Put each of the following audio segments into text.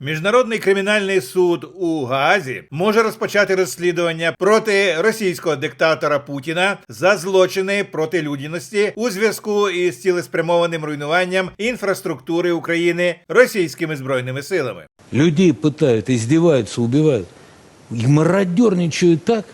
Міжнародний кримінальний суд у Гаазі може розпочати розслідування проти російського диктатора Путіна за злочини проти людяності у зв'язку із цілеспрямованим руйнуванням інфраструктури України російськими збройними силами. Людей питають, здіваються, убивають. І мародерничають так.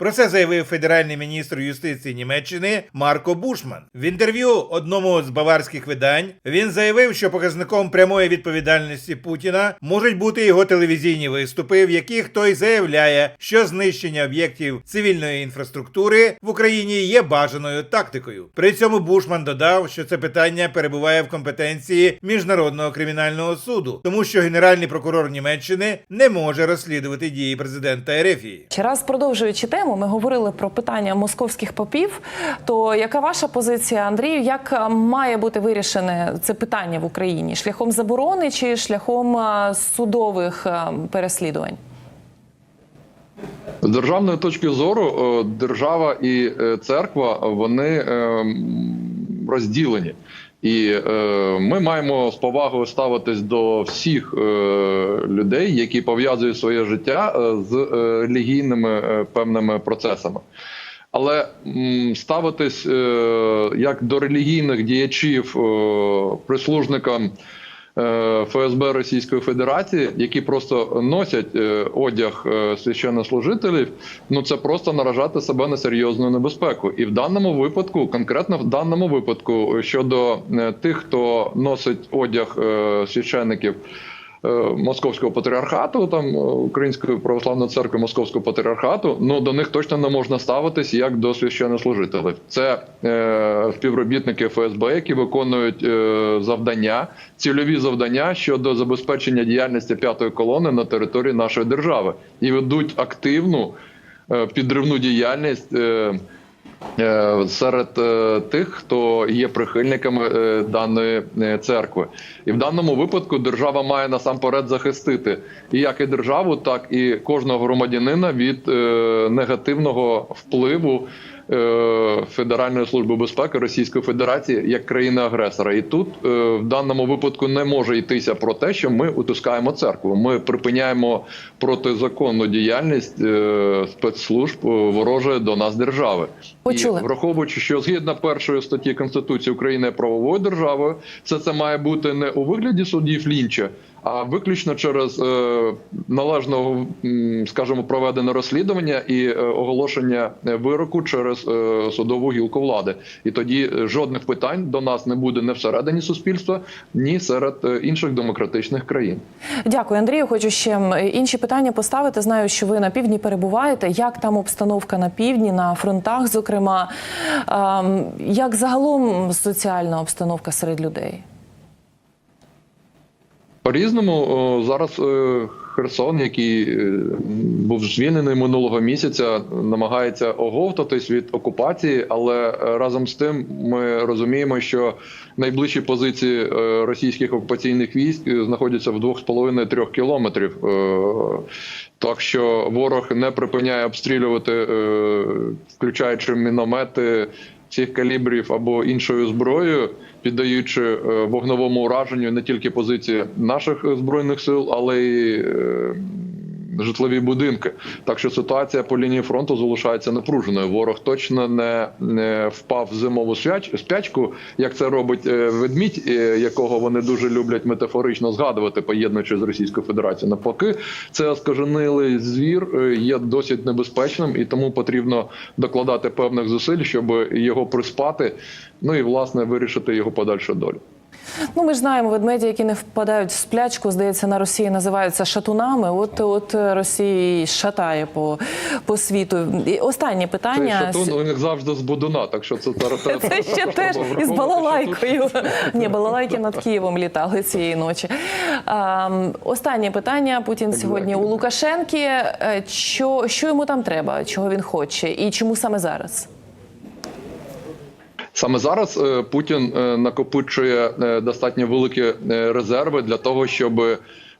Про це заявив федеральний міністр юстиції Німеччини Марко Бушман. В інтерв'ю одному з баварських видань він заявив, що показником прямої відповідальності Путіна можуть бути його телевізійні виступи, в яких той заявляє, що знищення об'єктів цивільної інфраструктури в Україні є бажаною тактикою. При цьому Бушман додав, що це питання перебуває в компетенції міжнародного кримінального суду, тому що генеральний прокурор Німеччини не може розслідувати дії президента Ерефії. Ще раз продовжуючи тему, ми говорили про питання московських попів. То яка ваша позиція, Андрію? Як е, має бути вирішене це питання в Україні? Шляхом заборони чи шляхом е, судових е, переслідувань? З державної точки зору держава і церква вони е, розділені. І е, ми маємо з повагою ставитись до всіх е, людей, які пов'язують своє життя е, з е, релігійними е, певними процесами. Але м, ставитись е, як до релігійних діячів е, прислужникам ФСБ Російської Федерації, які просто носять е, одяг е, священнослужителів, ну це просто наражати себе на серйозну небезпеку. І в даному випадку, конкретно в даному випадку, щодо е, тих, хто носить одяг е, священників. Е, Московського патріархату, там е, Української православної церкви Московського патріархату, ну до них точно не можна ставитись як до священнослужителів. Це е, співробітники ФСБ, які виконують е, завдання, цільові завдання щодо забезпечення діяльності п'ятої колони на території нашої держави і ведуть активну е, підривну діяльність. Е, Серед е, тих, хто є прихильниками е, даної е, церкви, і в даному випадку держава має насамперед захистити і як і державу, так і кожного громадянина від е, негативного впливу е, Федеральної служби безпеки Російської Федерації як країни-агресора. І тут е, в даному випадку не може йтися про те, що ми утискаємо церкву. Ми припиняємо протизаконну діяльність е, спецслужб е, ворожої до нас держави. Почули. І враховуючи, що згідно першої статті Конституції України є правовою державою, все це має бути не у вигляді судів Лінча, а виключно через е, належного, скажімо, проведене розслідування і е, оголошення вироку через е, судову гілку влади. І тоді жодних питань до нас не буде не всередині суспільства, ні серед інших демократичних країн. Дякую, Андрію. Хочу ще інші питання поставити. Знаю, що ви на півдні перебуваєте. Як там обстановка на півдні, на фронтах, зокрема, Ем, як загалом соціальна обстановка серед людей? По-різному зараз е, Херсон, який е, був звільнений минулого місяця, намагається оговтатись від окупації, але е, разом з тим ми розуміємо, що найближчі позиції російських окупаційних військ знаходяться в 2,5-3 кілометрів. Так що ворог не припиняє обстрілювати, включаючи міномети всіх калібрів або іншою зброєю, піддаючи е, вогновому ураженню не тільки позиції наших збройних сил, але й е, житлові будинки. Так що ситуація по лінії фронту залишається напруженою. Ворог точно не, не впав в зимову спяч- спячку, як це робить е, ведмідь, е, якого вони дуже люблять метафорично згадувати, поєднуючи з Російською Федерацією. Навпаки, це оскаженилий звір е, є досить небезпечним, і тому потрібно докладати певних зусиль, щоб його приспати. Ну і власне вирішити його подальшу долю. Ну, ми ж знаємо, ведмеді, які не впадають в сплячку, здається, на Росії називаються шатунами. От от Росія і шатає по, по світу. І останнє Цей питання. шатун у них завжди з будуна, так що це треба Це ще теж із балалайкою. Ні, балалайки над Києвом літали цієї ночі. Останнє питання. Путін сьогодні у Лукашенки. Е, Що, що йому там треба? Чого він хоче? І чому саме зараз? Саме зараз е, Путін е, накопичує е, достатньо великі резерви для того, щоб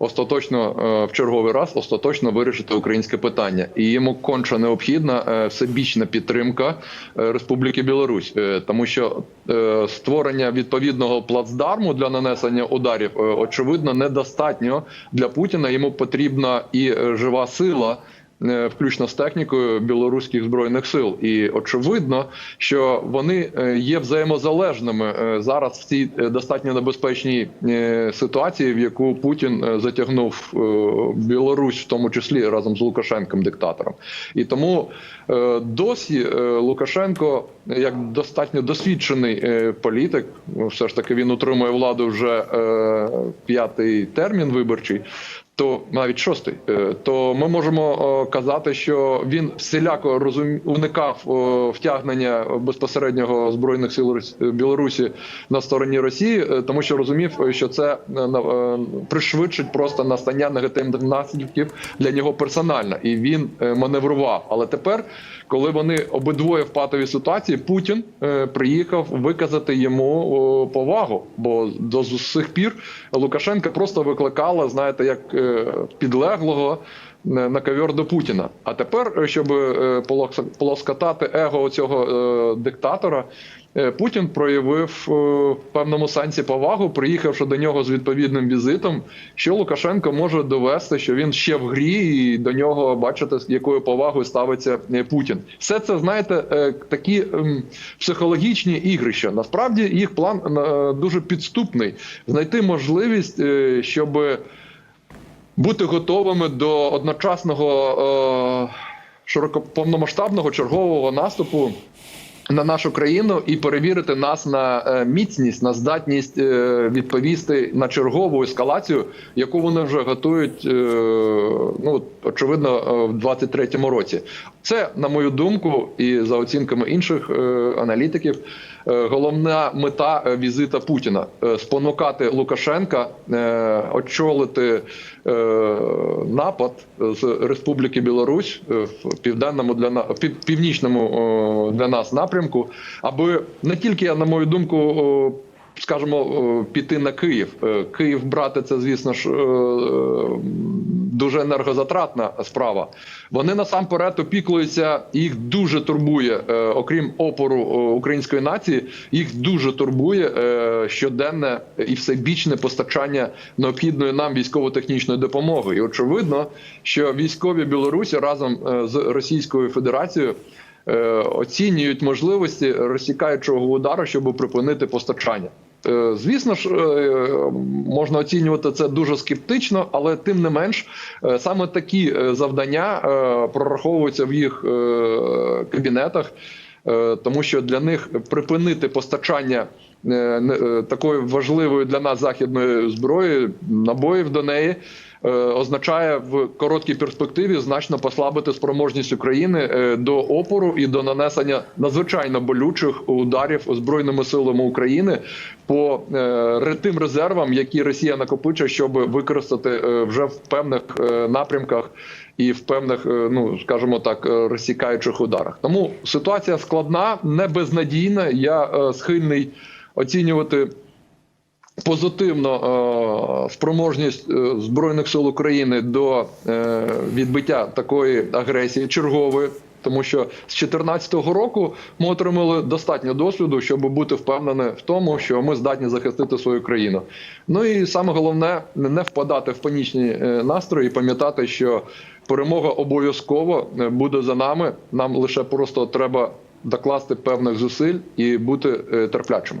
остаточно в черговий раз остаточно вирішити українське питання, і йому конче необхідна всебічна підтримка Республіки Білорусь, тому що створення відповідного плацдарму для нанесення ударів очевидно недостатньо для Путіна. Йому потрібна і жива сила. Е, Включно з технікою білоруських збройних сил, і очевидно, що вони е, є взаємозалежними е, зараз в цій достатньо небезпечній ситуації, в яку Путін затягнув Білорусь, в тому числі разом з Лукашенком, диктатором. І тому досі Лукашенко, як достатньо досвідчений політик, все ж таки він утримує владу вже п'ятий термін виборчий. То навіть шостий, е, то ми можемо е, казати, що він всіляко розум... уникав е, втягнення безпосереднього збройних сил Білорусі на стороні Росії, тому що розумів, що це пришвидшить просто настання негативних наслідків для нього персонально, і він маневрував. Але тепер, коли вони обидвоє в патовій ситуації, Путін приїхав виказати йому повагу, бо до з усіх пір Лукашенка просто викликала, знаєте, як підлеглого на ковер до Путіна. А тепер, е, щоб е, полоскатати его цього е, диктатора, Путін проявив в певному сенсі повагу, приїхавши до нього з відповідним візитом, що Лукашенко може довести, що він ще в грі, і до нього бачите, з якою повагою ставиться Путін. Все це знаєте, такі ем, психологічні ігрища. Насправді їх план дуже підступний знайти можливість, щоб бути готовими до одночасного е, широко чергового наступу. На нашу країну і перевірити нас на е, міцність, на здатність е, відповісти на чергову ескалацію, яку вони вже готують, ну очевидно, в 23-му році. Це, на мою думку, і за оцінками інших аналітиків, головна мета е, візита Путіна е, спонукати Лукашенка е, очолити е, напад з Республіки Білорусь е, в південному для на пів- північному для нас напрямку, аби не тільки, на мою думку, скажімо, піти на Київ. Е, Київ брати це, звісно ж, е, е, дуже енергозатратна справа. Вони насамперед опікуються, їх дуже турбує, е, окрім опору е, української нації, їх дуже турбує е, щоденне і всебічне постачання необхідної нам військово-технічної допомоги. І очевидно, що військові Білорусі разом з Російською Федерацією. Оцінюють можливості розсікаючого удару, щоб припинити постачання. Е, Звісно ж, е, можна оцінювати це дуже скептично, але тим не менш, е, саме такі завдання прораховуються в їх кабінетах, тому що для них припинити постачання такої важливої для нас західної зброї, набоїв до неї. Е, Означає в короткій перспективі значно послабити спроможність України е, до опору і до нанесення надзвичайно болючих ударів збройними силами України по е, тим резервам, які Росія накопичує, щоб використати вже в певних напрямках і в певних, ну скажімо так, розсікаючих ударах. Тому ситуація складна, не безнадійна. Я схильний оцінювати. Позитивно е, спроможність е, збройних сил України до е, відбиття такої агресії чергової, тому що з 2014 року ми отримали достатньо досвіду, щоб бути впевнені в тому, що ми здатні захистити свою країну. Ну і саме головне не впадати в панічні настрої, і пам'ятати, що перемога обов'язково буде за нами. Нам лише просто треба докласти певних зусиль і бути терплячими.